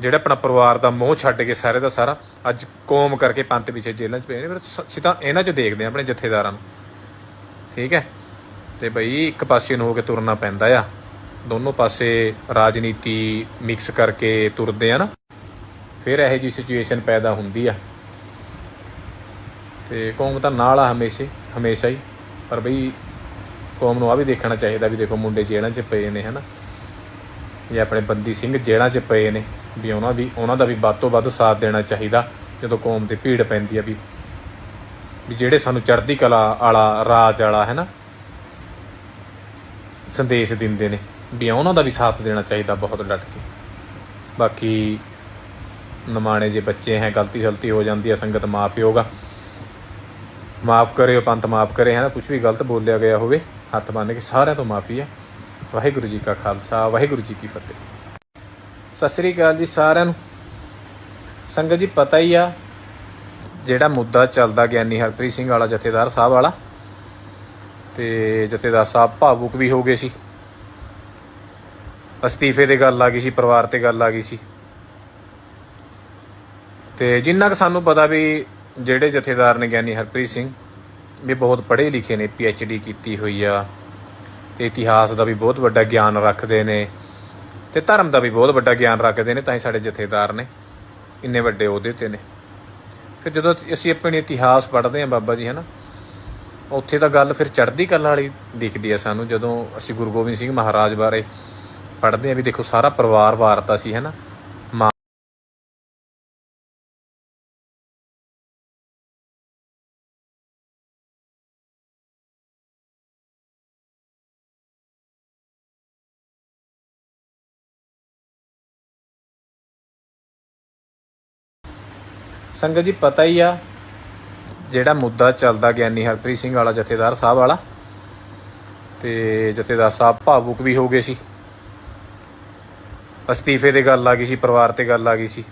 ਜਿਹੜੇ ਆਪਣਾ ਪਰਿਵਾਰ ਦਾ ਮੋਹ ਛੱਡ ਕੇ ਸਾਰੇ ਦਾ ਸਾਰਾ ਅੱਜ ਕੌਮ ਕਰਕੇ ਪੰਥ ਪਿੱਛੇ ਜੇਲ੍ਹਾਂ 'ਚ ਪਏ ਨੇ। ਫਿਰ ਸ- ਅਸੀਂ ਤਾਂ ਇਹਨਾਂ 'ਚ ਦੇਖਦੇ ਹਾਂ ਆਪਣੇ ਜਥੇਦਾਰਾਂ ਨੂੰ। ਠੀਕ ਹੈ? ਤੇ ਬਈ ਇੱਕ ਪਾਸੇ ਨੂੰ ਹੋ ਕੇ ਤੁਰਨਾ ਪੈਂਦਾ ਆ। ਦੋਨੋਂ ਪਾਸੇ ਰਾਜਨੀਤੀ ਮਿਕਸ ਕਰਕੇ ਤੁਰਦੇ ਆ ਨਾ, ਫਿਰ ਇਹੋ ਜੀ ਸਿਚੁਏਸ਼ਨ ਪੈਦਾ ਹੁੰਦੀ ਆ। ਤੇ ਕੌਮ ਤਾਂ ਨਾਲ ਆ ਹਮੇਸ਼ਾ ਹਮੇਸ਼ਾ ਹੀ। ਪਰ ਬਈ ਕੌਮ ਨੂੰ ਆ ਵੀ ਦੇਖਣਾ ਚਾਹੀਦਾ ਵੀ ਦੇਖੋ ਮੁੰਡੇ ਜੇਲ੍ਹਾਂ 'ਚ ਪਏ ਨੇ, ਹਨਾ? ਇਹ ਆਪਣੇ ਬੰਦੀ ਸਿੰਘ ਜੇਲ੍ਹਾਂ 'ਚ ਪਏ ਨੇ, ਵੀ ਉਹਨਾਂ ਵੀ, ਉਹਨਾਂ ਦਾ ਵੀ ਵੱਧ ਤੋਂ ਵੱਧ ਸਾਥ ਦੇਣਾ ਚਾਹੀਦਾ ਜਦੋਂ ਕੌਮ ਤੇ ਭੀੜ ਪੈਂਦੀ ਆ ਵੀ ਵੀ ਜਿਹੜੇ ਸਾਨੂੰ ਚੜ੍ਹਦੀ ਕਲਾ ਵਾਲਾ, ਰਾਜ ਵਾਲਾ ਹੈ ਨਾ ਸੰਦੇਸ਼ ਦਿੰਦੇ ਨੇ। ਵੀ ਉਹਨਾਂ ਦਾ ਵੀ ਸਾਥ ਦੇਣਾ ਚਾਹੀਦਾ ਬਹੁਤ ਡਟ ਕੇ। ਬਾਕੀ ਨਮਾਣੇ ਜੇ ਬੱਚੇ ਹੈ, ਗਲਤੀ ਸਲਤੀ ਹੋ ਜਾਂਦੀ ਹੈ, ਸੰਗਤ ਮਾਫ ਹੋਗਾ ਮਾਫ ਕਰਿਓ ਪੰਤ ਮਾਫ ਕਰੇ, ਹੈ ਨਾ? ਕੁਝ ਵੀ ਗਲਤ ਬੋਲਿਆ ਗਿਆ ਹੋਵੇ, ਹੱਥ ਬੰਨ ਕੇ ਸਾਰਿਆਂ ਤੋਂ ਮਾਫੀ ਹੈ। ਵਾਹਿਗੁਰੂ ਜੀ ਕਾ ਖਾਲਸਾ, ਵਾਹਿਗੁਰੂ ਜੀ ਕੀ ਫਤਿਹ। ਸਤਿ ਸ੍ਰੀ ਅਕਾਲ ਜੀ ਸਾਰਿਆਂ ਨੂੰ। ਸੰਗਤ ਜੀ, ਪਤਾ ਹੀ ਆ, ਜਿਹੜਾ ਮੁੱਦਾ ਚੱਲਦਾ ਗਿਆਨੀ ਹਰਪ੍ਰੀਤ ਸਿੰਘ ਵਾਲਾ, ਜਥੇਦਾਰ ਸਾਹਿਬ ਵਾਲਾ, ਤੇ ਜਥੇਦਾਰ ਸਾਹਿਬ ਭਾਵੁਕ ਵੀ ਹੋ ਗਏ ਸੀ। ਅਸਤੀਫੇ 'ਤੇ ਗੱਲ ਆ ਗਈ ਸੀ, ਪਰਿਵਾਰ ਤੇ ਗੱਲ ਆ ਗਈ ਸੀ। ਤੇ ਜਿੰਨਾ ਕਿ ਸਾਨੂੰ ਪਤਾ ਵੀ ਜਿਹੜੇ ਜਥੇਦਾਰ ਨੇ ਗਿਆਨੀ ਹਰਪ੍ਰੀਤ ਸਿੰਘ, ਵੀ ਬਹੁਤ ਪੜ੍ਹੇ ਲਿਖੇ ਨੇ ਪੀ ਡੀ ਕੀਤੀ ਹੋਈ ਆ। ਤੇ ਇਤਿਹਾਸ ਦਾ ਵੀ ਬਹੁਤ ਵੱਡਾ ਗਿਆਨ ਰੱਖਦੇ ਨੇ। ਤੇ ਧਰਮ ਦਾ ਵੀ ਬਹੁਤ ਵੱਡਾ ਗਿਆਨ ਰੱਖਦੇ ਨੇ, ਤਾਂ ਹੀ ਸਾਡੇ ਜਥੇਦਾਰ ਨੇ ਇੰਨੇ ਵੱਡੇ ਅਹੁਦੇ ਤੇ ਨੇ। ਫਿਰ ਜਦੋਂ ਅਸੀਂ ਆਪਣੇ ਇਤਿਹਾਸ ਪੜ੍ਹਦੇ ਹਾਂ ਬਾਬਾ ਜੀ, ਹਨਾ, ਉੱਥੇ ਤਾਂ ਗੱਲ ਫਿਰ ਚੜ੍ਹਦੀ ਕਲਾ ਵਾਲੀ ਦਿਖਦੀ ਆ ਸਾਨੂੰ, ਜਦੋਂ ਅਸੀਂ ਗੁਰੂ ਗੋਬਿੰਦ ਸਿੰਘ ਮਹਾਰਾਜ ਬਾਰੇ ਪੜ੍ਹਦੇ ਹਾਂ ਵੀ ਦੇਖੋ ਸਾਰਾ ਪਰਿਵਾਰ ਵਾਰਤਾ ਸੀ, ਹਨਾ? ਮਾਂ ਸੰਗਤ ਜੀ, ਪਤਾ ਹੀ ਆ ਜਿਹੜਾ ਮੁੱਦਾ ਚੱਲਦਾ ਗਿਆਨੀ ਹਰਪ੍ਰੀਤ ਸਿੰਘ ਵਾਲਾ ਜਥੇਦਾਰ ਸਾਹਿਬ ਵਾਲਾ, ਤੇ ਜਥੇਦਾਰ ਸਾਹਿਬ ਭਾਵੁਕ ਵੀ ਹੋ ਗਏ ਸੀ। ਅਸਤੀਫੇ ਦੇ ਗੱਲ ਆ ਗਈ ਸੀ, ਪਰਿਵਾਰ ਤੇ ਗੱਲ ਆ ਗਈ ਸੀ।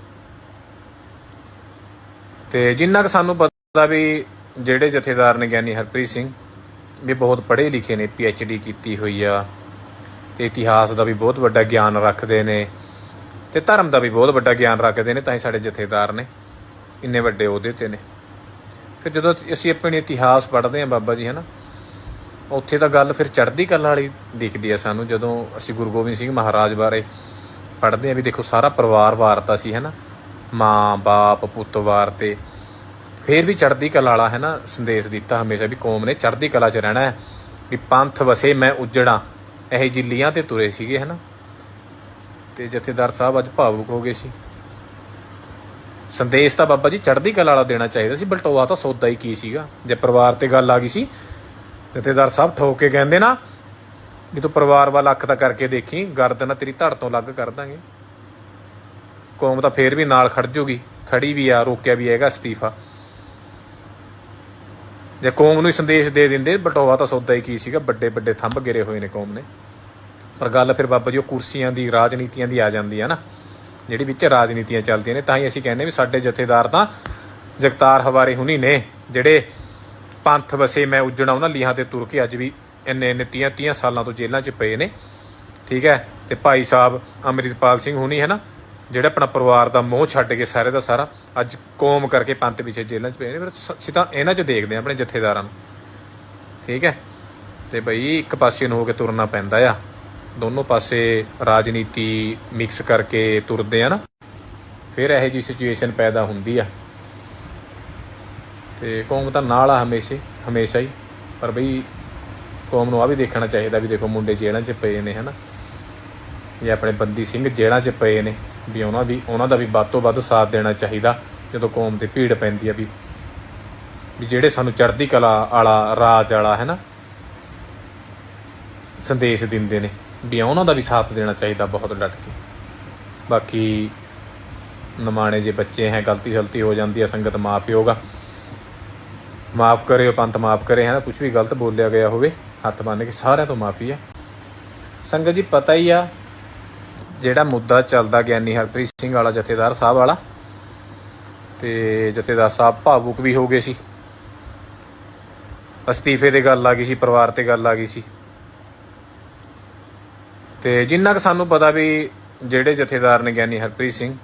ਤੇ ਜਿੰਨਾ ਕਿ ਸਾਨੂੰ ਪਤਾ ਵੀ ਜਿਹੜੇ ਜਥੇਦਾਰ ਨੇ ਗਿਆਨੀ ਹਰਪ੍ਰੀਤ ਸਿੰਘ, ਵੀ ਬਹੁਤ ਪੜ੍ਹੇ ਲਿਖੇ ਨੇ ਪੀ ਡੀ ਕੀਤੀ ਹੋਈ ਆ। ਤੇ ਇਤਿਹਾਸ ਦਾ ਵੀ ਬਹੁਤ ਵੱਡਾ ਗਿਆਨ ਰੱਖਦੇ ਨੇ। ਤੇ ਧਰਮ ਦਾ ਵੀ ਬਹੁਤ ਵੱਡਾ ਗਿਆਨ ਰੱਖਦੇ ਨੇ, ਤਾਂ ਹੀ ਸਾਡੇ ਜਥੇਦਾਰ ਨੇ ਇੰਨੇ ਵੱਡੇ ਅਹੁਦੇ ਤੇ ਨੇ। ਫਿਰ ਜਦੋਂ ਅਸੀਂ ਆਪਣੇ ਇਤਿਹਾਸ ਪੜ੍ਹਦੇ ਹਾਂ ਬਾਬਾ ਜੀ, ਹਨਾ, ਉੱਥੇ ਤਾਂ ਗੱਲ ਫਿਰ ਚੜ੍ਹਦੀ ਕਲਾ ਵਾਲੀ ਦਿਖਦੀ ਆ ਸਾਨੂੰ, ਜਦੋਂ ਅਸੀਂ ਗੁਰੂ ਗੋਬਿੰਦ ਸਿੰਘ ਮਹਾਰਾਜ ਬਾਰੇ ਪੜ੍ਹਦੇ ਹਾਂ ਵੀ ਦੇਖੋ ਸਾਰਾ ਪਰਿਵਾਰ ਵਾਰਤਾ ਸੀ, ਹਨਾ? ਮਾਂ, ਬਾਪ, ਪੁੱਤ ਵਾਰ ਤੇ ਫਿਰ ਵੀ ਚੜ੍ਹਦੀ ਕਲਾ ਵਾਲਾ ਹੈ ਨਾ ਸੰਦੇਸ਼ ਦਿੱਤਾ ਹਮੇਸ਼ਾ ਵੀ ਕੌਮ ਨੇ ਚੜ੍ਹਦੀ ਕਲਾ 'ਚ ਰਹਿਣਾ ਹੈ ਵੀ ਪੰਥ ਵਸੇ ਮੈਂ ਉਜੜਾ। ਇਹ ਜਿੱਲੀਆਂ ਤੇ ਤੁਰੇ ਸੀਗੇ, ਹਨਾ? ਤੇ ਜਥੇਦਾਰ ਸਾਹਿਬ ਅੱਜ ਭਾਵੁਕ ਹੋ ਗਏ ਸੀ। ਸੰਦੇਸ਼ ਤਾਂ ਬਾਬਾ ਜੀ ਚੜ੍ਹਦੀ ਕਲਾ ਵਾਲਾ ਦੇਣਾ ਚਾਹੀਦਾ ਸੀ, ਬਲਟੋਆ ਤਾਂ ਸੌਦਾ ਹੀ ਕੀ ਸੀਗਾ? ਜੇ ਪਰਿਵਾਰ ਤੇ ਗੱਲ ਆ ਗਈ ਸੀ, ਜਥੇਦਾਰ ਸਾਹਿਬ ਠੋਕ ਕੇ ਕਹਿੰਦੇ ਨਾ ਵੀ ਤੂੰ ਪਰਿਵਾਰ ਵੱਲ ਅੱਖ ਤਾਂ ਕਰਕੇ ਦੇਖੀ ਗਰਦਨ ਤੇਰੀ ਧੜ ਤੋਂ ਅਲੱਗ ਕਰ ਦਾਂਗੇ। ਕੌਮ ਤਾਂ ਫੇਰ ਵੀ ਨਾਲ ਖੜ ਜੂਗੀ, ਖੜੀ ਵੀ ਆ, ਰੋਕਿਆ ਵੀ ਹੈਗਾ ਅਸਤੀਫਾ। ਜੇ ਕੌਮ ਨੂੰ ਸੰਦੇਸ਼ ਦੇ ਦਿੰਦੇ ਬਲਟੋਆ ਤਾਂ ਸੌਦਾ ਹੀ ਕੀ ਸੀਗਾ, ਵੱਡੇ ਵੱਡੇ ਥੰਬ ਗਿਰੇ ਹੋਏ ਨੇ ਕੌਮ ਨੇ। ਪਰ ਗੱਲ ਫਿਰ ਬਾਬਾ ਜੀ, ਉਹ ਕੁਰਸੀਆਂ ਦੀ, ਰਾਜਨੀਤੀਆਂ ਦੀ ਆ ਜਾਂਦੀ ਆ ਨਾ, ਜਿਹੜੀ ਵਿੱਚ ਰਾਜਨੀਤੀਆਂ ਚੱਲਦੀਆਂ ਨੇ, ਤਾਂ ਹੀ ਅਸੀਂ ਕਹਿੰਦੇ ਵੀ ਸਾਡੇ ਜਥੇਦਾਰ ਤਾਂ ਜਗਤਾਰ ਹਵਾਰੇ ਹੁਣੀ ਨੇ, ਜਿਹੜੇ ਪੰਥ ਵਸੇ ਮੈਂ ਉੱਜਣਾ ਉਹਨਾਂ ਲੀਹਾਂ ਤੇ ਤੁਰ ਕੇ ਅੱਜ ਵੀ ਇੰਨੇ ਇੰਨੇ 30 30 ਸਾਲਾਂ ਤੋਂ ਜੇਲ੍ਹਾਂ 'ਚ ਪਏ ਨੇ। ਠੀਕ ਹੈ? ਤੇ ਭਾਈ ਸਾਹਿਬ ਅੰਮ੍ਰਿਤਪਾਲ ਸਿੰਘ ਹੁਣੀ ਹੈ ਨਾ, ਜਿਹੜਾ ਆਪਣਾ ਪਰਿਵਾਰ ਦਾ ਮੋਹ ਛੱਡ ਕੇ ਸਾਰੇ ਦਾ ਸਾਰਾ ਅੱਜ ਕੌਮ ਕਰਕੇ ਪੰਥ ਪਿੱਛੇ ਜੇਲ੍ਹਾਂ 'ਚ ਪਏ ਨੇ। ਫਿਰ ਸ- ਇਹਨਾਂ 'ਚ ਦੇਖਦੇ ਹਾਂ ਆਪਣੇ ਜਥੇਦਾਰਾਂ ਨੂੰ। ਠੀਕ ਹੈ? ਤੇ ਬਈ ਇੱਕ ਪਾਸੇ ਨੂੰ ਹੋ ਕੇ ਤੁਰਨਾ ਪੈਂਦਾ ਆ। ਦੋਨੋਂ ਪਾਸੇ ਰਾਜਨੀਤੀ ਮਿਕਸ ਕਰਕੇ ਤੁਰਦੇ ਆ ਨਾ। ਫਿਰ ਇਹੋ ਜੀ ਸਿਚੁਏਸ਼ਨ ਪੈਦਾ ਹੁੰਦੀ ਆ। ਤੇ ਕੌਮ ਤਾਂ ਨਾਲ ਆ ਹਮੇਸ਼ਾ ਹਮੇਸ਼ਾ ਹੀ। ਪਰ ਬਈ ਕੌਮ ਨੂੰ ਆ ਵੀ ਦੇਖਣਾ ਚਾਹੀਦਾ ਵੀ ਦੇਖੋ ਮੁੰਡੇ ਜੇਲ੍ਹਾਂ 'ਚ ਪਏ ਨੇ, ਹਨਾ? ਇਹ ਆਪਣੇ ਬੰਦੀ ਸਿੰਘ ਜੇਲ੍ਹਾਂ 'ਚ ਪਏ ਨੇ, ਵੀ ਉਹਨਾਂ ਵੀ ਉਹਨਾਂ ਦਾ ਵੀ ਵੱਧ ਤੋਂ ਵੱਧ ਸਾਥ ਦੇਣਾ ਚਾਹੀਦਾ, ਜਦੋਂ ਕੌਮ ਤੇ ਭੀੜ ਪੈਂਦੀ ਆ ਵੀ ਵੀ ਜਿਹੜੇ ਸਾਨੂੰ ਚੜ੍ਹਦੀ ਕਲਾ ਵਾਲਾ, ਰਾਜ ਵਾਲਾ ਹੈ ਨਾ ਸੰਦੇਸ਼ ਦਿੰਦੇ ਨੇ, ਵੀ ਉਹਨਾਂ ਦਾ ਵੀ ਸਾਥ ਦੇਣਾ ਚਾਹੀਦਾ ਬਹੁਤ ਡਟ ਕੇ। ਬਾਕੀ ਨਮਾਣੇ ਜੇ ਬੱਚੇ ਹੈ, ਗਲਤੀ ਸਲਤੀ ਹੋ ਜਾਂਦੀ ਹੈ ਸੰਗਤ ਮਾਫ ਹੋਗਾ ਮਾਫ ਕਰਿਓ, ਪੰਥ ਮਾਫ ਕਰੇ ਹੈ ਨਾ ਕੁਝ ਵੀ ਗਲਤ ਬੋਲਿਆ ਗਿਆ ਹੋਵੇ। ਹੱਥ ਬੰਨ ਕੇ ਸਾਰਿਆਂ ਤੋਂ ਮਾਫੀ ਆ। ਸੰਗਤ ਜੀ, ਪਤਾ ਹੀ ਆ ਜਿਹੜਾ ਮੁੱਦਾ ਚੱਲਦਾ ਗਿਆਨੀ ਹਰਪ੍ਰੀਤ ਸਿੰਘ ਵਾਲਾ, ਜਥੇਦਾਰ ਸਾਹਿਬ ਵਾਲਾ। ਤੇ ਜਥੇਦਾਰ ਸਾਹਿਬ ਭਾਵੁਕ ਵੀ ਹੋ ਗਏ ਸੀ। ਅਸਤੀਫੇ ਦੇ ਗੱਲ ਆ ਗਈ ਸੀ, ਪਰਿਵਾਰ ਤੇ ਗੱਲ ਆ ਗਈ ਸੀ। ਤੇ ਜਿੰਨਾ ਕਿ ਸਾਨੂੰ ਪਤਾ ਵੀ ਜਿਹੜੇ ਜਥੇਦਾਰ ਨੇ ਗਿਆਨੀ ਹਰਪ੍ਰੀਤ ਸਿੰਘ,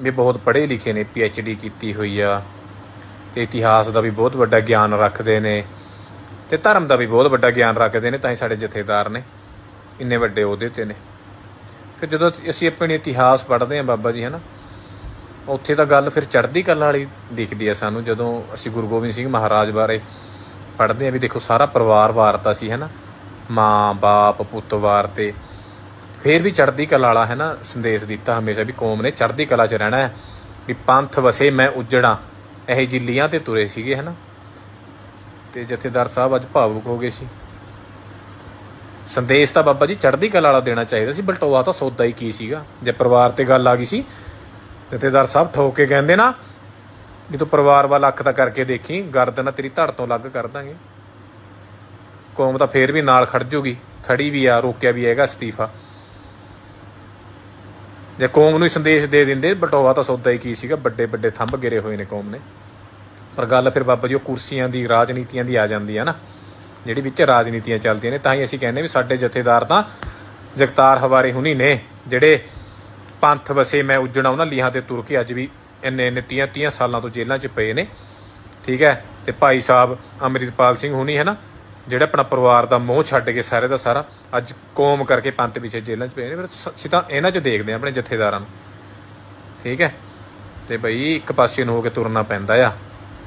ਵੀ ਬਹੁਤ ਪੜ੍ਹੇ ਲਿਖੇ ਨੇ ਡੀ ਕੀਤੀ ਹੋਈ ਆ। ਤੇ ਇਤਿਹਾਸ ਦਾ ਵੀ ਬਹੁਤ ਵੱਡਾ ਗਿਆਨ ਰੱਖਦੇ ਨੇ। ਤੇ ਧਰਮ ਦਾ ਵੀ ਬਹੁਤ ਵੱਡਾ ਗਿਆਨ ਰੱਖਦੇ ਨੇ, ਤਾਂ ਹੀ ਸਾਡੇ ਜਥੇਦਾਰ ਨੇ, ਇੰਨੇ ਵੱਡੇ ਅਹੁਦੇ ਤੇ ਨੇ। ਫਿਰ ਜਦੋਂ ਅਸੀਂ ਆਪਣੇ ਇਤਿਹਾਸ ਪੜ੍ਹਦੇ ਹਾਂ ਬਾਬਾ ਜੀ, ਹਨਾ, ਉੱਥੇ ਤਾਂ ਗੱਲ ਫਿਰ ਚੜ੍ਹਦੀ ਕਲਾ ਵਾਲੀ ਦਿਖਦੀ ਹੈ ਸਾਨੂੰ, ਜਦੋਂ ਅਸੀਂ ਗੁਰੂ ਗੋਬਿੰਦ ਸਿੰਘ ਮਹਾਰਾਜ ਬਾਰੇ ਪੜ੍ਹਦੇ ਹਾਂ ਵੀ ਦੇਖੋ ਸਾਰਾ ਪਰਿਵਾਰ ਵਾਰਤਾ ਸੀ, ਹਨਾ, ਮਾਂ, ਬਾਪ, ਪੁੱਤ ਵਾਰਤੇ ਫਿਰ ਵੀ ਚੜ੍ਹਦੀ ਕਲਾ ਵਾਲਾ ਹੈ ਨਾ ਸੰਦੇਸ਼ ਦਿੱਤਾ ਹਮੇਸ਼ਾ ਵੀ ਕੌਮ ਨੇ ਚੜ੍ਹਦੀ ਕਲਾ 'ਚ ਰਹਿਣਾ ਹੈ, ਵੀ ਪੰਥ ਵਸੇ ਮੈਂ ਉਜੜਾਂ, ਇਹ ਜਿੱਲੀਆਂ ਤੇ ਤੁਰੇ ਸੀਗੇ, ਹਨਾ। ਤੇ ਜਥੇਦਾਰ ਸਾਹਿਬ ਅੱਜ ਭਾਵੁਕ ਹੋ ਗਏ ਸੀ। ਸੰਦੇਸ਼ ਤਾਂ ਬਾਬਾ ਜੀ ਚੜ੍ਹਦੀ ਕਲਾ ਵਾਲਾ ਦੇਣਾ ਚਾਹੀਦਾ ਸੀ, ਬਲਟੋਆ ਤਾਂ ਸੌਦਾ ਹੀ ਕੀ ਸੀਗਾ? ਜੇ ਪਰਿਵਾਰ ਤੇ ਗੱਲ ਆ ਗਈ ਸੀ, ਜਥੇਦਾਰ ਸਾਹਿਬ ਠੋਕ ਕੇ ਕਹਿੰਦੇ ਨਾ, ਵੀ ਤੂੰ ਪਰਿਵਾਰ ਵੱਲ ਅੱਖ ਤਾਂ ਕਰਕੇ ਦੇਖੀ ਗਰਦਨ ਤੇਰੀ ਧੜ ਤੋਂ ਅਲੱਗ ਕਰ ਦਾਂਗੇ। ਕੌਮ ਤਾਂ ਫੇਰ ਵੀ ਨਾਲ ਖੜ ਜੂਗੀ, ਖੜੀ ਵੀ ਆ, ਰੋਕਿਆ ਵੀ ਹੈਗਾ ਅਸਤੀਫਾ। ਜੇ ਕੌਮ ਨੂੰ ਹੀ ਸੰਦੇਸ਼ ਦੇ ਦਿੰਦੇ ਬਟੋਆ ਤਾਂ ਸੌਦਾ ਹੀ ਕੀ ਸੀਗਾ ਵੱਡੇ ਵੱਡੇ ਥੰਬ ਗਿਰੇ ਹੋਏ ਨੇ ਕੌਮ ਨੇ। ਪਰ ਗੱਲ ਫਿਰ ਬਾਬਾ ਜੀ, ਉਹ ਕੁਰਸੀਆਂ ਦੀ, ਰਾਜਨੀਤੀਆਂ ਦੀ ਆ ਜਾਂਦੀ ਹੈ ਨਾ, ਜਿਹੜੀ ਵਿੱਚ ਰਾਜਨੀਤੀਆਂ ਚੱਲਦੀਆਂ ਨੇ, ਤਾਂ ਹੀ ਅਸੀਂ ਕਹਿੰਦੇ ਵੀ ਸਾਡੇ ਜਥੇਦਾਰ ਤਾਂ ਜਗਤਾਰ ਹਵਾਰੇ ਹੁਣੀ ਨੇ, ਜਿਹੜੇ ਪੰਥ ਵਸੇ ਮੈਂ ਉੱਜਣਾ ਉਹਨਾਂ ਲੀਹਾਂ ਤੇ ਤੁਰ ਕੇ ਅੱਜ ਵੀ ਇੰਨੇ ਇੰਨੇ 30 30 ਸਾਲਾਂ ਤੋਂ ਜੇਲ੍ਹਾਂ 'ਚ ਪਏ ਨੇ, ਠੀਕ ਹੈ? ਤੇ ਭਾਈ ਸਾਹਿਬ ਅੰਮ੍ਰਿਤਪਾਲ ਸਿੰਘ ਹੁਣੀ ਹੈ ਨਾ, ਜਿਹੜਾ ਆਪਣਾ ਪਰਿਵਾਰ ਦਾ ਮੋਹ ਛੱਡ ਕੇ ਸਾਰੇ ਦਾ ਸਾਰਾ ਅੱਜ ਕੌਮ ਕਰਕੇ ਪੰਥ ਪਿੱਛੇ ਜੇਲ੍ਹਾਂ 'ਚ ਪਏ ਨੇ, ਫਿਰ ਸ- ਅਸੀਂ ਤਾਂ ਇਹਨਾਂ 'ਚ ਦੇਖਦੇ ਹਾਂ ਆਪਣੇ ਜਥੇਦਾਰਾਂ ਨੂੰ, ਠੀਕ ਹੈ? ਤੇ ਬਈ ਇੱਕ ਪਾਸੇ ਨੂੰ ਹੋ ਕੇ ਤੁਰਨਾ ਪੈਂਦਾ ਆ।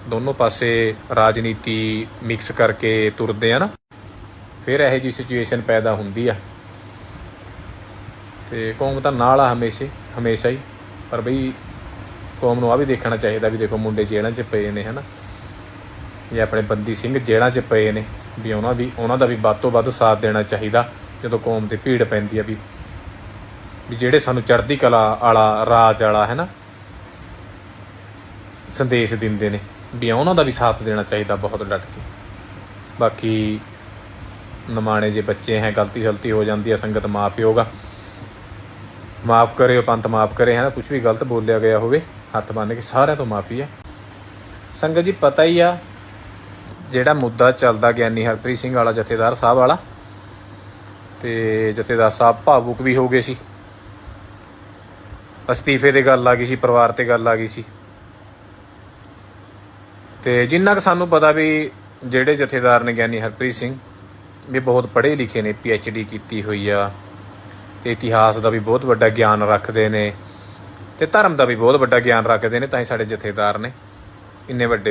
ਦੋਨੋਂ ਪਾਸੇ ਰਾਜਨੀਤੀ ਮਿਕਸ ਕਰਕੇ ਤੁਰਦੇ ਆ ਨਾ, ਫਿਰ ਇਹੋ ਜੀ ਸਿਚੁਏਸ਼ਨ ਪੈਦਾ ਹੁੰਦੀ ਆ। ਤੇ ਕੌਮ ਤਾਂ ਨਾਲ ਆ ਹਮੇਸ਼ਾ ਹਮੇਸ਼ਾ ਹੀ। ਪਰ ਬਈ ਕੌਮ ਨੂੰ ਆ ਵੀ ਦੇਖਣਾ ਚਾਹੀਦਾ ਵੀ ਦੇਖੋ ਮੁੰਡੇ ਜੇਲ੍ਹਾਂ 'ਚ ਪਏ ਨੇ, ਹਨਾ? ਇਹ ਆਪਣੇ ਬੰਦੀ ਸਿੰਘ ਜੇਲ੍ਹਾਂ 'ਚ ਪਏ ਨੇ, ਵੀ ਉਹਨਾਂ ਵੀ, ਉਹਨਾਂ ਦਾ ਵੀ ਵੱਧ ਤੋਂ ਵੱਧ ਸਾਥ ਦੇਣਾ ਚਾਹੀਦਾ ਜਦੋਂ ਕੌਮ ਤੇ ਭੀੜ ਪੈਂਦੀ ਆ ਵੀ ਵੀ ਜਿਹੜੇ ਸਾਨੂੰ ਚੜ੍ਹਦੀ ਕਲਾ ਵਾਲਾ, ਰਾਜ ਵਾਲਾ ਹੈ ਨਾ ਸੰਦੇਸ਼ ਦਿੰਦੇ ਨੇ। ਵੀ ਉਹਨਾਂ ਦਾ ਵੀ ਸਾਥ ਦੇਣਾ ਚਾਹੀਦਾ ਬਹੁਤ ਡਟ ਕੇ। ਬਾਕੀ ਨਮਾਣੇ ਜੇ ਬੱਚੇ ਹੈ, ਗਲਤੀ ਸਲਤੀ ਹੋ ਜਾਂਦੀ ਹੈ, ਸੰਗਤ ਮਾਫ ਹੋਗਾ ਮਾਫ ਕਰਿਓ ਪੰਤ ਮਾਫ ਕਰੇ, ਹੈ ਨਾ? ਕੁਝ ਵੀ ਗਲਤ ਬੋਲਿਆ ਗਿਆ ਹੋਵੇ, ਹੱਥ ਬੰਨ ਕੇ ਸਾਰਿਆਂ ਤੋਂ ਮਾਫੀ ਹੈ। ਸੰਗਤ ਜੀ, ਪਤਾ ਹੀ ਆ, ਜਿਹੜਾ ਮੁੱਦਾ ਚੱਲਦਾ ਗਿਆਨੀ ਹਰਪ੍ਰੀਤ ਸਿੰਘ ਵਾਲਾ, ਜਥੇਦਾਰ ਸਾਹਿਬ ਵਾਲਾ, ਤੇ ਜਥੇਦਾਰ ਸਾਹਿਬ ਭਾਵੁਕ ਵੀ ਹੋ ਗਏ ਸੀ। ਅਸਤੀਫੇ ਤੇ ਗੱਲ ਆ ਗਈ ਸੀ, ਪਰਿਵਾਰ ਤੇ ਗੱਲ ਆ ਗਈ ਸੀ। ਤੇ ਜਿੰਨਾ ਕਿ ਸਾਨੂੰ ਪਤਾ ਵੀ ਜਿਹੜੇ ਜਥੇਦਾਰ ਨੇ ਗਿਆਨੀ ਹਰਪ੍ਰੀਤ ਸਿੰਘ, ਵੀ ਬਹੁਤ ਪੜ੍ਹੇ ਲਿਖੇ ਨੇ ਡੀ ਕੀਤੀ ਹੋਈ ਆ ਤੇ ਇਤਿਹਾਸ ਦਾ ਵੀ ਬਹੁਤ ਵੱਡਾ ਗਿਆਨ ਰੱਖਦੇ ਨੇ ਤੇ ਧਰਮ ਦਾ ਵੀ ਬਹੁਤ ਵੱਡਾ ਗਿਆਨ ਰੱਖਦੇ ਨੇ, ਤਾਂ ਹੀ ਸਾਡੇ ਜਥੇਦਾਰ ਨੇ ਇੰਨੇ ਵੱਡੇ